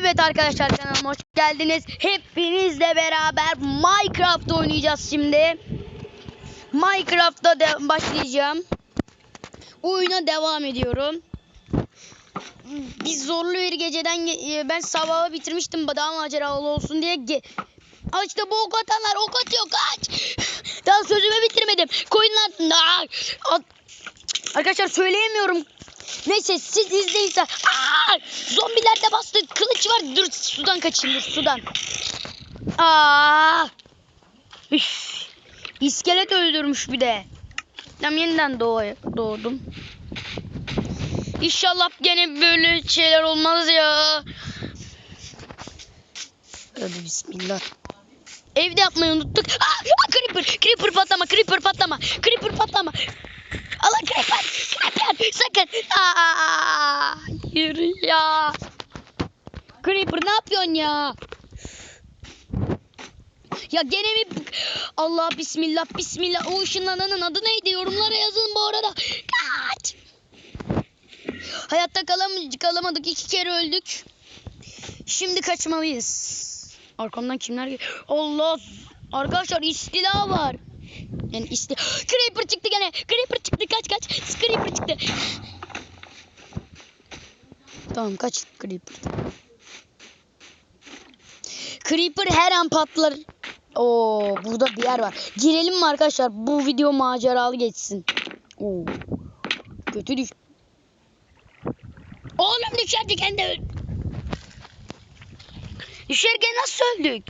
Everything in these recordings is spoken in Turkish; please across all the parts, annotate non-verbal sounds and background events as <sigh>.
Evet arkadaşlar kanalıma hoş geldiniz. Hepinizle beraber Minecraft oynayacağız şimdi. Minecraft'ta de başlayacağım. Oyuna devam ediyorum. Biz zorlu bir geceden ge- e, ben sabahı bitirmiştim daha maceralı olsun diye. İşte bu ok atanlar ok atıyor kaç. Daha sözümü bitirmedim. At- Arkadaşlar söyleyemiyorum. Neyse siz izleyin. Aa, zombiler de bastı. Kılıç var. Dur sudan kaçayım dur sudan. Aa. Üf. İskelet öldürmüş bir de. Tam yeniden doğ- doğdum. İnşallah gene böyle şeyler olmaz ya. Hadi bismillah. Evde yapmayı unuttuk. Aa, aa, creeper, creeper patlama, creeper patlama, creeper patlama. Allah creeper, creeper, sakın. Aa, <laughs> ya. Creeper ne yapıyorsun ya? Ya gene mi? Allah bismillah bismillah. O ışınlananın adı neydi? Yorumlara yazın bu arada. Kaç. Hayatta kalam kalamadık. iki kere öldük. Şimdi kaçmalıyız. Arkamdan kimler geliyor? Allah. Arkadaşlar istila var. Yani isti... Creeper çıktı gene. Creeper çıktı. Kaç kaç. Creeper çıktı. Tamam kaç Creeper. Creeper her an patlar. Oo, burada bir yer var. Girelim mi arkadaşlar? Bu video maceralı geçsin. Oo. Kötü düş. Oğlum düşerken de öl. Düşerken nasıl öldük?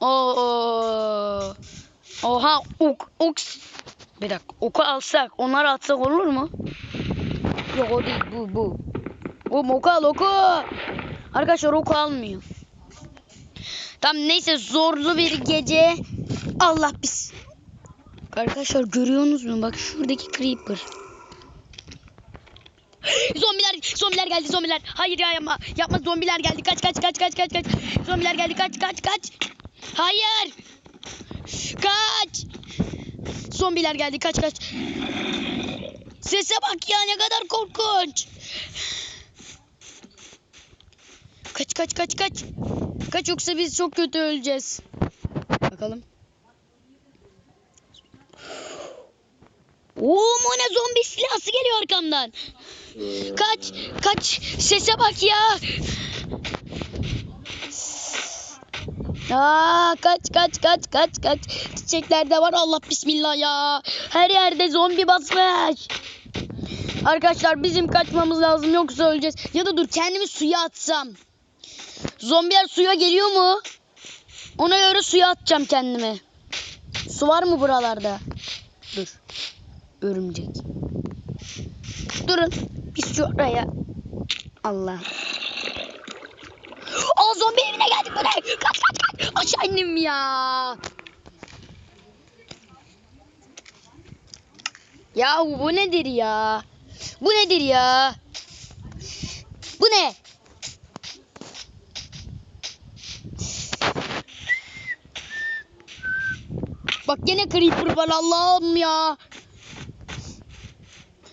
Oo. Oha ok ok. Bir dakika oku alsak onları atsak olur mu? Yok o değil bu bu. Bu oku al. Arkadaşlar oku almıyor. Tam neyse zorlu bir gece. Allah bis. Arkadaşlar görüyorsunuz mu? Bak şuradaki creeper. <gasps> Zombiler, zombiler geldi zombiler. Hayır ya yapma. Yapma zombiler geldi. Kaç kaç kaç kaç kaç kaç. Zombiler geldi. Kaç kaç kaç. Hayır. Kaç. Zombiler geldi. Kaç kaç. Sese bak ya ne kadar korkunç. Kaç kaç kaç kaç. Kaç yoksa biz çok kötü öleceğiz. Bakalım. Oo ne zombi silahsı geliyor arkamdan. Kaç kaç sese bak ya. Aa, kaç kaç kaç kaç kaç. Çiçekler de var Allah bismillah ya. Her yerde zombi basmış. Arkadaşlar bizim kaçmamız lazım yoksa öleceğiz. Ya da dur kendimi suya atsam. Zombiler suya geliyor mu? Ona göre suya atacağım kendimi. Su var mı buralarda? Dur. Örümcek. Durun. Biz şu oraya. Allah. Aa zombi evine geldik bu ne? Kaç kaç Aşağı indim ya. Ya bu nedir ya? Bu nedir ya? Bu ne? Bak gene creeper var Allah'ım ya.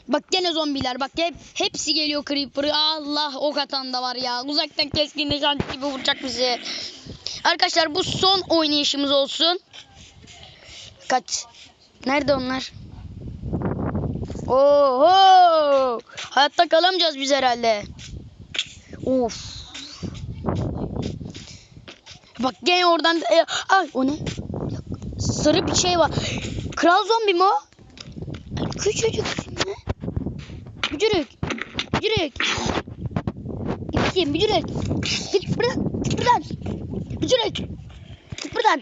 Bak gene zombiler bak hep hepsi geliyor creeper. Allah ok atan da var ya. Uzaktan keskin nişan gibi vuracak bizi. Arkadaşlar bu son oynayışımız olsun. Kaç. Nerede onlar? Oho! Hayatta kalamayacağız biz herhalde. Of. Bak gene oradan e, ay o ne? Sarı bir şey var. Kral zombi mi o? Küçücük? Bücürük. Bücürük. Gideyim bücürük. Git buradan. Git buradan. Bücürük. Git buradan.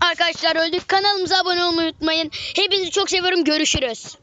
Arkadaşlar öldük. Kanalımıza abone olmayı unutmayın. Hepinizi çok seviyorum. Görüşürüz.